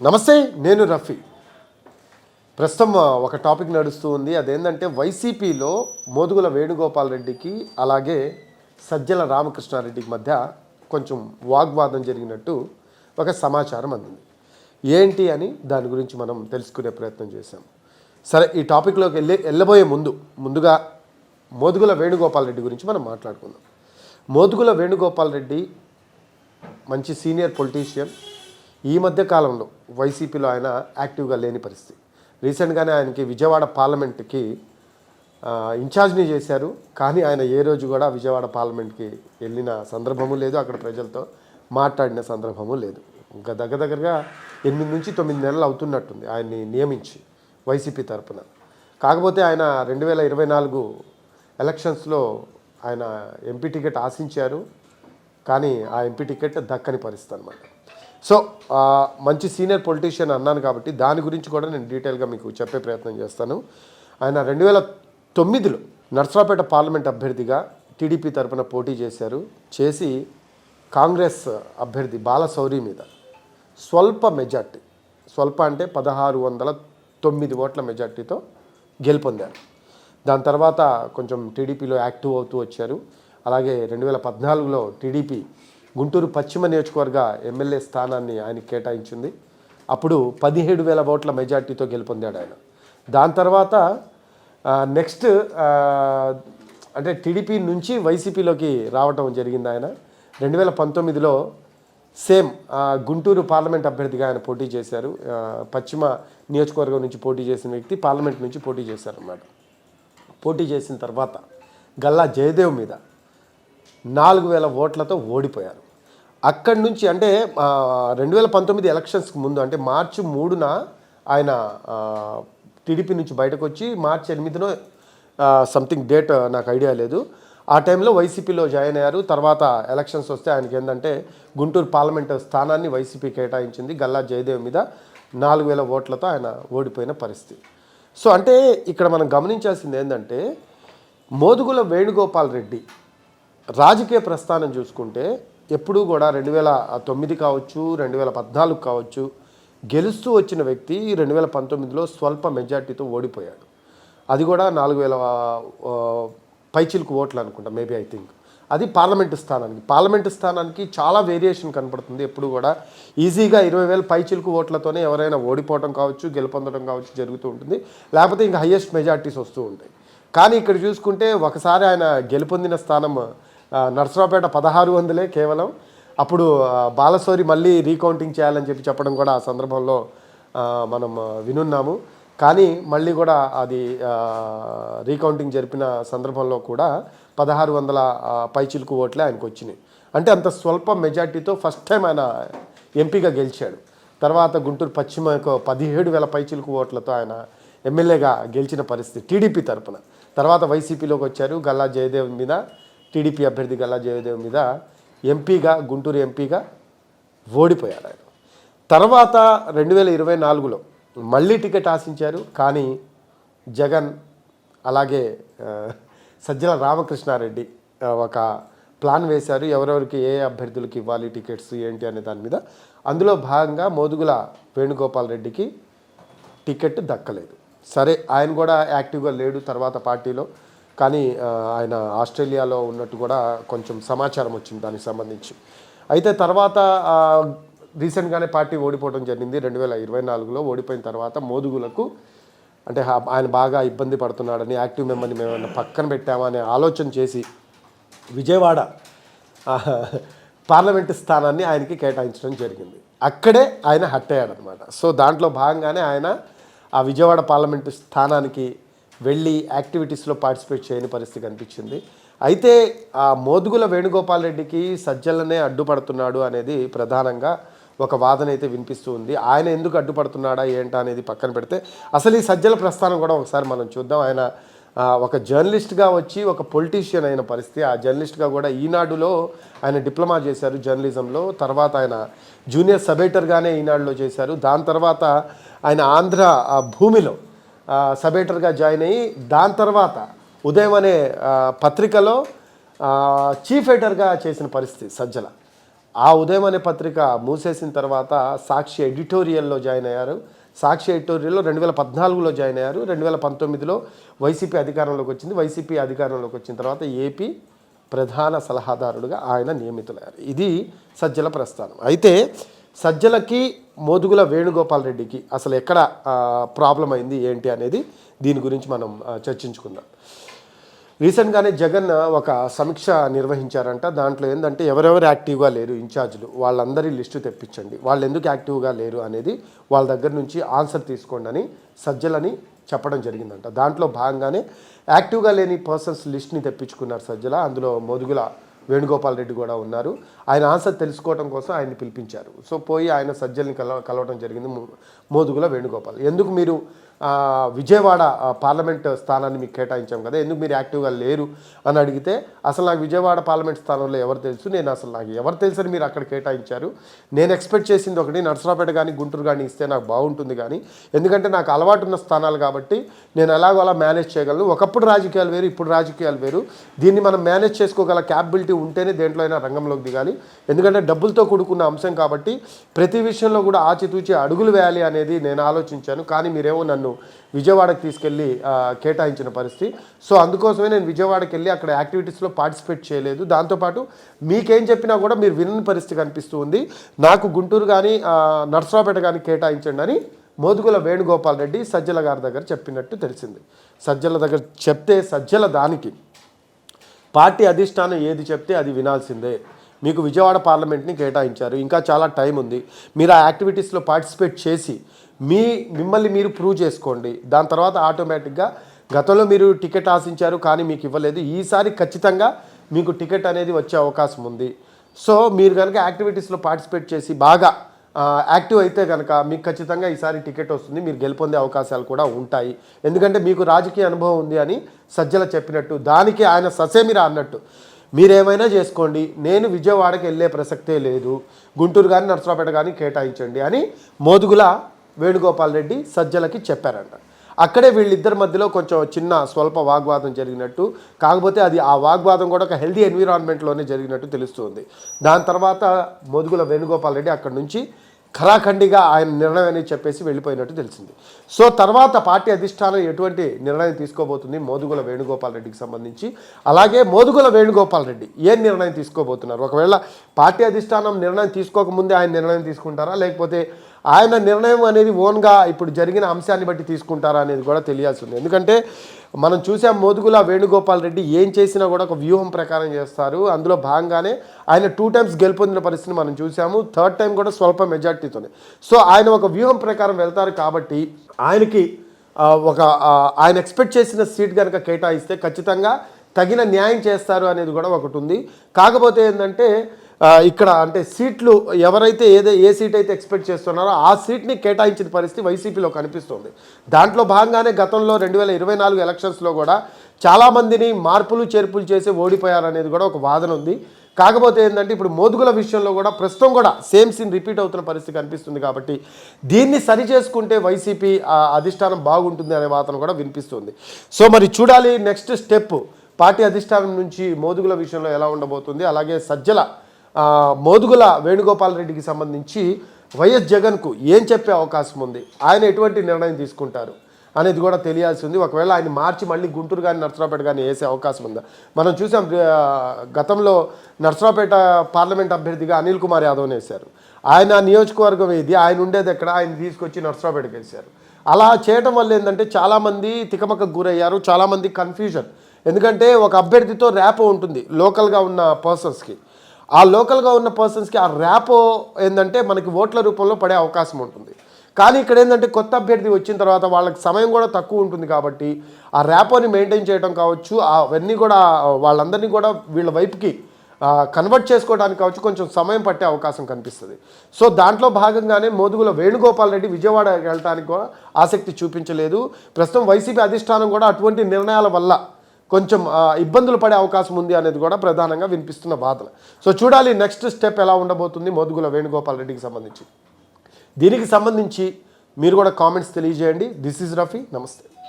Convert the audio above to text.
నమస్తే నేను రఫీ. ప్రస్తుతం ఒక టాపిక్ నడుస్తూ ఉంది. అదేంటంటే వైసీపీలో మోదుగుల వేణుగోపాల్ రెడ్డికి అలాగే సజ్జల రామకృష్ణారెడ్డికి మధ్య కొంచెం వాగ్వాదం జరిగినట్టు ఒక సమాచారం అందింది. ఏంటి అని దాని గురించి మనం తెలుసుకునే ప్రయత్నం చేశాం. సరే ఈ టాపిక్లోకి వెళ్ళి వెళ్ళబోయే ముందు ముందుగా మోదుగుల వేణుగోపాల్ రెడ్డి గురించి మనం మాట్లాడుకుందాం. మోదుగుల వేణుగోపాల్ రెడ్డి మంచి సీనియర్ పొలిటీషియన్ ఈ మధ్య కాలంలో వైసీపీలో ఆయన యాక్టివ్గా లేని పరిస్థితి. రీసెంట్గానే ఆయనకి విజయవాడ పార్లమెంట్కి ఇన్ఛార్జ్ని చేశారు. కానీ ఆయన ఏ రోజు కూడా విజయవాడ పార్లమెంట్కి వెళ్ళిన సందర్భము లేదు. అక్కడ ప్రజలతో మాట్లాడిన సందర్భము లేదు. ఇంకా దగ్గర దగ్గరగా ఎనిమిది నుంచి తొమ్మిది నెలలు అవుతున్నట్టుంది ఆయన్ని నియమించి వైసీపీ తరపున. కాకపోతే ఆయన రెండు వేల ఇరవై నాలుగు ఎలక్షన్స్లో ఆయన ఎంపీ టికెట్ ఆశించారు. కానీ ఆ ఎంపీ టికెట్ దక్కని పరిస్థితి అనమాట సో మంచి సీనియర్ పొలిటీషియన్ అన్నాను కాబట్టి దాని గురించి కూడా నేను డీటెయిల్గా మీకు చెప్పే ప్రయత్నం చేస్తాను. ఆయన రెండు వేల తొమ్మిదిలో నర్సరావుపేట పార్లమెంట్ అభ్యర్థిగా టీడీపీ తరపున పోటీ చేశారు. చేసి కాంగ్రెస్ అభ్యర్థి బాలశౌరి మీద స్వల్ప మెజార్టీ స్వల్ప అంటే పదహారు వందల తొమ్మిది ఓట్ల మెజార్టీతో గెలుపొందారు. దాని తర్వాత కొంచెం టీడీపీలో యాక్టివ్ అవుతూ వచ్చారు. అలాగే రెండు వేల పద్నాలుగులో టీడీపీ గుంటూరు పశ్చిమ నియోజకవర్గ ఎమ్మెల్యే స్థానాన్ని ఆయన కేటాయించింది. అప్పుడు పదిహేడు వేల ఓట్ల మెజార్టీతో గెలుపొందాడు ఆయన. దాని తర్వాత నెక్స్ట్ అంటే టీడీపీ నుంచి వైసీపీలోకి రావటం జరిగింది ఆయన. రెండు వేల పంతొమ్మిదిలో సేమ్ గుంటూరు పార్లమెంట్ అభ్యర్థిగా ఆయన పోటీ చేశారు. పశ్చిమ నియోజకవర్గం నుంచి పోటీ చేసిన వ్యక్తి పార్లమెంట్ నుంచి పోటీ చేశారు అన్నమాట పోటీ చేసిన తర్వాత గల్లా జయదేవ్ మీద నాలుగు వేల ఓట్లతో ఓడిపోయారు. అక్కడి నుంచి అంటే రెండు వేల పంతొమ్మిది ఎలక్షన్స్కి ముందు అంటే మార్చి మూడున ఆయన టీడీపీ నుంచి బయటకు వచ్చి మార్చి ఎనిమిదినో సంథింగ్ డేట్ నాకు ఐడియా లేదు. ఆ టైంలో వైసీపీలో జాయిన్ అయ్యారు. తర్వాత ఎలక్షన్స్ వస్తే ఆయనకి ఏంటంటే గుంటూరు పార్లమెంట్ స్థానాన్ని వైసీపీ కేటాయించింది గల్లా జయదేవ్ మీద. నాలుగు వేల ఓట్లతో ఆయన ఓడిపోయిన పరిస్థితి. సో అంటే ఇక్కడ మనం గమనించాల్సింది ఏంటంటే మోదుగుల వేణుగోపాల్ రెడ్డి రాజకీయ ప్రస్థానం చూసుకుంటే ఎప్పుడూ కూడా రెండు వేల తొమ్మిది కావచ్చు రెండు వేల పద్నాలుగు కావచ్చు గెలుస్తూ వచ్చిన వ్యక్తి రెండు వేల పంతొమ్మిదిలో స్వల్ప మెజార్టీతో ఓడిపోయాడు. అది కూడా నాలుగు వేల ఆ, పైచిలుకు ఓట్లు అనుకుంటా మేబీ ఐ థింక్. అది పార్లమెంటు స్థానానికి. పార్లమెంటు స్థానానికి చాలా వేరియేషన్ కనపడుతుంది ఎప్పుడు కూడా. ఈజీగా ఇరవై వేల పైచిలుకు ఓట్లతోనే ఎవరైనా ఓడిపోవడం కావచ్చు గెలుపొందడం కావచ్చు జరుగుతూ ఉంటుంది. లేకపోతే ఇంకా హయ్యెస్ట్ మెజార్టీస్ వస్తూ ఉంటాయి. కానీ ఇక్కడ చూసుకుంటే ఒకసారి ఆయన గెలుపొందిన స్థానం నర్సరావుపేట పదహారు వందలే కేవలం. అప్పుడు ఆ, బాలసోరి మళ్ళీ రీకౌంటింగ్ చేయాలని చెప్పి చెప్పడం కూడా ఆ సందర్భంలో మనం వినున్నాము. కానీ మళ్ళీ కూడా అది రీకౌంటింగ్ జరిపిన సందర్భంలో కూడా పదహారు వందల పైచిలుకు ఓట్లే ఆయనకు వచ్చినాయి అంటే అంత స్వల్ప మెజార్టీతో ఫస్ట్ టైం ఆయన ఎంపీగా గెలిచాడు. తర్వాత గుంటూరు పశ్చిమకు పదిహేడు వేల పైచిలుకు ఓట్లతో ఆయన ఎమ్మెల్యేగా గెలిచిన పరిస్థితి టీడీపీ తరపున. తర్వాత వైసీపీలోకి వచ్చారు గల్లా జయదేవ్ మీద. టీడీపీ అభ్యర్థి గల్లా జయదేవ్ మీద ఎంపీగా గుంటూరు ఎంపీగా ఓడిపోయారు ఆయన. తర్వాత రెండు వేల ఇరవై నాలుగులో మళ్ళీ టికెట్ ఆశించారు కానీ జగన్ అలాగే సజ్జల రామకృష్ణారెడ్డి ఒక ప్లాన్ వేశారు ఎవరెవరికి ఏ అభ్యర్థులకు ఇవ్వాలి టికెట్స్ ఏంటి అనే దాని మీద. అందులో భాగంగా మోదుగుల వేణుగోపాల్ రెడ్డికి టికెట్ దక్కలేదు. సరే ఆయన కూడా యాక్టివ్గా లేడు తర్వాత పార్టీలో. కానీ ఆయన ఆస్ట్రేలియాలో ఉన్నట్టు కూడా కొంచెం సమాచారం వచ్చింది దానికి సంబంధించి. అయితే తర్వాత రీసెంట్గానే పార్టీ ఓడిపోవడం జరిగింది. రెండు వేల ఇరవై నాలుగులో ఓడిపోయిన తర్వాత మోదుగులకు అంటే ఆయన బాగా ఇబ్బంది పడుతున్నాడని యాక్టివ్ మెంబర్ని మేము పక్కన పెట్టామా అనే ఆలోచన చేసి విజయవాడ పార్లమెంట్ పార్లమెంటు స్థానాన్ని ఆయనకి కేటాయించడం జరిగింది. అక్కడే ఆయన హట్ అయ్యాడనమాట. సో దాంట్లో భాగంగానే ఆయన ఆ విజయవాడ పార్లమెంటు స్థానానికి వెళ్ళి యాక్టివిటీస్లో పార్టిసిపేట్ చేయని పరిస్థితి కనిపించింది. అయితే ఆ మోదుగుల వేణుగోపాల్ రెడ్డికి సజ్జలనే అడ్డుపడుతున్నాడు అనేది ప్రధానంగా ఒక వాదన అయితే వినిపిస్తూ ఉంది. ఆయన ఎందుకు అడ్డుపడుతున్నాడా ఏంటా అనేది పక్కన పెడితే అసలు ఈ సజ్జల ప్రస్థానం కూడా ఒకసారి మనం చూద్దాం. ఆయన ఒక జర్నలిస్ట్గా వచ్చి ఒక పొలిటీషియన్ అయిన పరిస్థితి. ఆ జర్నలిస్ట్గా కూడా ఈనాడులో ఆయన డిప్లొమా చేశారు జర్నలిజంలో. తర్వాత ఆయన జూనియర్ సబేటర్గానే ఈనాడులో చేశారు. దాని తర్వాత ఆయన ఆంధ్ర భూమిలో సబేటర్గా జాయిన్ అయ్యి దాని తర్వాత ఉదయం అనే పత్రికలో చీఫ్ ఎడిటర్గా చేసిన పరిస్థితి సజ్జల. ఆ ఉదయం అనే పత్రిక మూసేసిన తర్వాత సాక్షి ఎడిటోరియల్లో జాయిన్ అయ్యారు. సాక్షి ఎడిటోరియల్లో రెండు వేల పద్నాలుగులో జాయిన్ అయ్యారు. రెండు వేల పంతొమ్మిదిలో వైసీపీ అధికారంలోకి వచ్చింది. వైసీపీ అధికారంలోకి వచ్చిన తర్వాత ఏపీ ప్రధాన సలహాదారుడుగా ఆయన నియమితులయ్యారు. ఇది సజ్జల ప్రస్థానం. అయితే సజ్జలకి మోదుగుల వేణుగోపాల్ రెడ్డికి అసలు ఎక్కడ ప్రాబ్లం అయింది ఏంటి అనేది దీని గురించి మనం చర్చించుకుందాం. రీసెంట్గానే జగన్ ఒక సమీక్ష నిర్వహించారంట. దాంట్లో ఏంటంటే ఎవరెవరు యాక్టివ్గా లేరు ఇన్ఛార్జ్లు వాళ్ళందరి లిస్టు తెప్పించండి. వాళ్ళు ఎందుకు యాక్టివ్గా లేరు అనేది వాళ్ళ దగ్గర నుంచి ఆన్సర్ తీసుకోండి అని సజ్జలని చెప్పడం జరిగిందంట. దాంట్లో భాగంగానే యాక్టివ్గా లేని పర్సన్స్ లిస్ట్ని తెప్పించుకున్నారు సజ్జల. అందులో మోదుగుల వేణుగోపాల్ రెడ్డి కూడా ఉన్నారు. ఆయన ఆన్సర్ తెలుసుకోవడం కోసం ఆయన్ని పిలిపించారు. సో పోయి ఆయన సజ్జల్ని కల కలవడం జరిగింది. మోదుగుల వేణుగోపాల్. ఎందుకు మీరు విజయవాడ పార్లమెంట్ స్థానాన్ని మీకు కేటాయించాం కదా. ఎందుకు మీరు యాక్టివ్గా లేరు అని అడిగితే అసలు నాకు విజయవాడ పార్లమెంట్ స్థానంలో ఎవరు తెలుసు? నేను అసలు నాకు ఎవరు తెలుసు అని మీరు అక్కడ కేటాయించారు. నేను ఎక్స్పెక్ట్ చేసింది ఒకటి నర్సరాపేట కానీ గుంటూరు కానీ ఇస్తే నాకు బాగుంటుంది కానీ ఎందుకంటే నాకు అలవాటు ఉన్న స్థానాలు కాబట్టి నేను ఎలాగో అలా మేనేజ్ చేయగలను. ఒకప్పుడు రాజకీయాలు వేరు ఇప్పుడు రాజకీయాలు వేరు. దీన్ని మనం మేనేజ్ చేసుకోగల క్యాపబిలిటీ ఉంటేనే దేంట్లో అయినా రంగంలోకి దిగాలి. ఎందుకంటే డబ్బులతో కూడుకున్న అంశం కాబట్టి ప్రతి విషయంలో కూడా ఆచితూచి అడుగులు వేయాలి అనేది నేను ఆలోచించాను. కానీ మీరేమో నన్ను విజయవాడకి తీసుకెళ్ళి కేటాయించిన పరిస్థితి. సో అందుకోసమే నేను విజయవాడకి వెళ్ళి అక్కడ యాక్టివిటీస్లో పార్టిసిపేట్ చేయలేదు. దాంతోపాటు మీకేం చెప్పినా కూడా మీరు వినని పరిస్థితి కనిపిస్తూ ఉంది. నాకు గుంటూరు కానీ నర్సరావుపేట కానీ కేటాయించండి అని మోదుగుల వేణుగోపాల్ రెడ్డి సజ్జల గారి దగ్గర చెప్పినట్టు తెలిసింది. సజ్జల దగ్గర చెప్తే సజ్జల దానికి. పార్టీ అధిష్టానం ఏది చెప్తే అది వినాల్సిందే. మీకు విజయవాడ పార్లమెంట్ని కేటాయించారు. ఇంకా చాలా టైం ఉంది. మీరు ఆ యాక్టివిటీస్లో పార్టిసిపేట్ చేసి మీ మిమ్మల్ని మీరు ప్రూవ్ చేసుకోండి. దాని తర్వాత ఆటోమేటిక్గా గతంలో మీరు టికెట్ ఆశించారు కానీ మీకు ఇవ్వలేదు. ఈసారి ఖచ్చితంగా మీకు టికెట్ అనేది వచ్చే అవకాశం ఉంది. సో మీరు కనుక యాక్టివిటీస్లో పార్టిసిపేట్ చేసి బాగా యాక్టివ్ అయితే కనుక మీకు ఖచ్చితంగా ఈసారి టికెట్ వస్తుంది. మీరు గెలుపొందే అవకాశాలు కూడా ఉంటాయి. ఎందుకంటే మీకు రాజకీయ అనుభవం ఉంది అని సజ్జల చెప్పినట్టు దానికి ఆయన ససేమిరా అన్నట్టు. మీరేమైనా చేసుకోండి. నేను విజయవాడకి వెళ్ళే ప్రసక్తే లేదు. గుంటూరు కానీ నర్సరావుపేట కానీ కేటాయించండి అని మోదుగుల వేణుగోపాల్ రెడ్డి సజ్జలకి చెప్పారంట. అక్కడే వీళ్ళిద్దరి మధ్యలో కొంచెం చిన్న స్వల్ప వాగ్వాదం జరిగినట్టు కాకపోతే అది ఆ వాగ్వాదం కూడా ఒక హెల్దీ ఎన్విరాన్మెంట్లోనే జరిగినట్టు తెలుస్తుంది. దాని తర్వాత మోదుగుల వేణుగోపాల్ రెడ్డి అక్కడి నుంచి ఖరాఖండిగా ఆయన నిర్ణయం చెప్పేసి వెళ్ళిపోయినట్టు తెలిసింది. సో తర్వాత పార్టీ అధిష్టానం ఎటువంటి నిర్ణయం తీసుకోబోతుంది మోదుగుల వేణుగోపాల్ రెడ్డికి సంబంధించి? అలాగే మోదుగుల వేణుగోపాల్ రెడ్డి ఏం నిర్ణయం తీసుకోబోతున్నారు? ఒకవేళ పార్టీ అధిష్టానం నిర్ణయం తీసుకోకముందే ఆయన నిర్ణయం తీసుకుంటారా? లేకపోతే ఆయన నిర్ణయం అనేది ఓన్గా ఇప్పుడు జరిగిన అంశాన్ని బట్టి తీసుకుంటారా అనేది కూడా తెలియాల్సి ఉంది ఎందుకంటే మనం చూసాం మోదుగుల వేణుగోపాల్ రెడ్డి ఏం చేసినా కూడా ఒక వ్యూహం ప్రకారం చేస్తారు. అందులో భాగంగానే ఆయన టూ టైమ్స్ గెలుపొందిన పరిస్థితిని మనం చూసాము. థర్డ్ టైం కూడా స్వల్ప మెజార్టీతోనే. సో ఆయన ఒక వ్యూహం ప్రకారం వెళ్తారు కాబట్టి ఆయనకి ఒక ఆయన ఎక్స్పెక్ట్ చేసిన సీట్ కనుక కేటాయిస్తే ఖచ్చితంగా తగిన న్యాయం చేస్తారు అనేది కూడా ఒకటి ఉంది. కాకపోతే ఏంటంటే ఇక్కడ అంటే సీట్లు ఎవరైతే ఏదో ఏ సీట్ అయితే ఎక్స్పెక్ట్ చేస్తున్నారో ఆ సీట్ని కేటాయించిన పరిస్థితి వైసీపీలో కనిపిస్తుంది. దాంట్లో భాగంగానే గతంలో రెండు వేల ఇరవై నాలుగు ఎలక్షన్స్లో కూడా చాలామందిని మార్పులు చేర్పులు చేసి ఓడిపోయారనేది కూడా ఒక వాదన ఉంది. కాకపోతే ఏంటంటే ఇప్పుడు మోదుగుల విషయంలో కూడా ప్రస్తుతం కూడా సేమ్ సీన్ రిపీట్ అవుతున్న పరిస్థితి కనిపిస్తుంది కాబట్టి దీన్ని సరి చేసుకుంటే వైసీపీ ఆ, అధిష్టానం బాగుంటుంది అనే వాదన కూడా వినిపిస్తుంది. సో మరి చూడాలి నెక్స్ట్ స్టెప్ పార్టీ అధిష్టానం నుంచి మోదుగుల విషయంలో ఎలా ఉండబోతుంది అలాగే సజ్జల మోదుగుల వేణుగోపాల్ రెడ్డికి సంబంధించి వైఎస్ జగన్కు ఏం చెప్పే అవకాశం ఉంది? ఆయన ఎటువంటి నిర్ణయం తీసుకుంటారు అనేది కూడా తెలియాల్సి ఉంది ఒకవేళ ఆయన మార్చి మళ్ళీ గుంటూరు కానీ నర్సరావుపేట కానీ వేసే అవకాశం ఉందా? మనం చూసాం గతంలో నర్సరావుపేట పార్లమెంట్ అభ్యర్థిగా అనిల్ కుమార్ యాదవ్ని వేశారు. ఆయన నియోజకవర్గం ఏది? ఆయన ఉండేది ఎక్కడ? ఆయన తీసుకొచ్చి నర్సరావుపేటకి వేశారు. అలా చేయటం వల్ల ఏంటంటే చాలామంది తికమకకు గురయ్యారు చాలామంది కన్ఫ్యూజన్. ఎందుకంటే ఒక అభ్యర్థితో ర్యాప్ ఉంటుంది లోకల్గా ఉన్న పర్సన్స్కి. ఆ లోకల్గా ఉన్న పర్సన్స్కి ఆ ర్యాపో ఏంటంటే మనకి ఓట్ల రూపంలో పడే అవకాశం ఉంటుంది. కానీ ఇక్కడ ఏంటంటే కొత్త అభ్యర్థి వచ్చిన తర్వాత వాళ్ళకి సమయం కూడా తక్కువ ఉంటుంది కాబట్టి ఆ ర్యాపోని మెయింటైన్ చేయడం కావచ్చు అవన్నీ కూడా వాళ్ళందరినీ కూడా వీళ్ళ వైపుకి కన్వర్ట్ చేసుకోవడానికి కావచ్చు కొంచెం సమయం పట్టే అవకాశం కనిపిస్తుంది. సో దాంట్లో భాగంగానే మోదుగుల వేణుగోపాల్ రెడ్డి విజయవాడ వెళ్ళడానికి కూడా ఆసక్తి చూపించలేదు. ప్రస్తుతం వైసీపీ అధిష్టానం కూడా అటువంటి నిర్ణయాల వల్ల కొంచెం ఇబ్బందులు పడే అవకాశం ఉంది అనేది కూడా ప్రధానంగా వినిపిస్తున్న వాదన. సో చూడాలి నెక్స్ట్ స్టెప్ ఎలా ఉండబోతుంది మోదుగుల వేణుగోపాల్ రెడ్డికి సంబంధించి. దీనికి సంబంధించి మీరు కూడా కామెంట్స్ తెలియజేయండి. దిస్ ఈజ్ రఫీ నమస్తే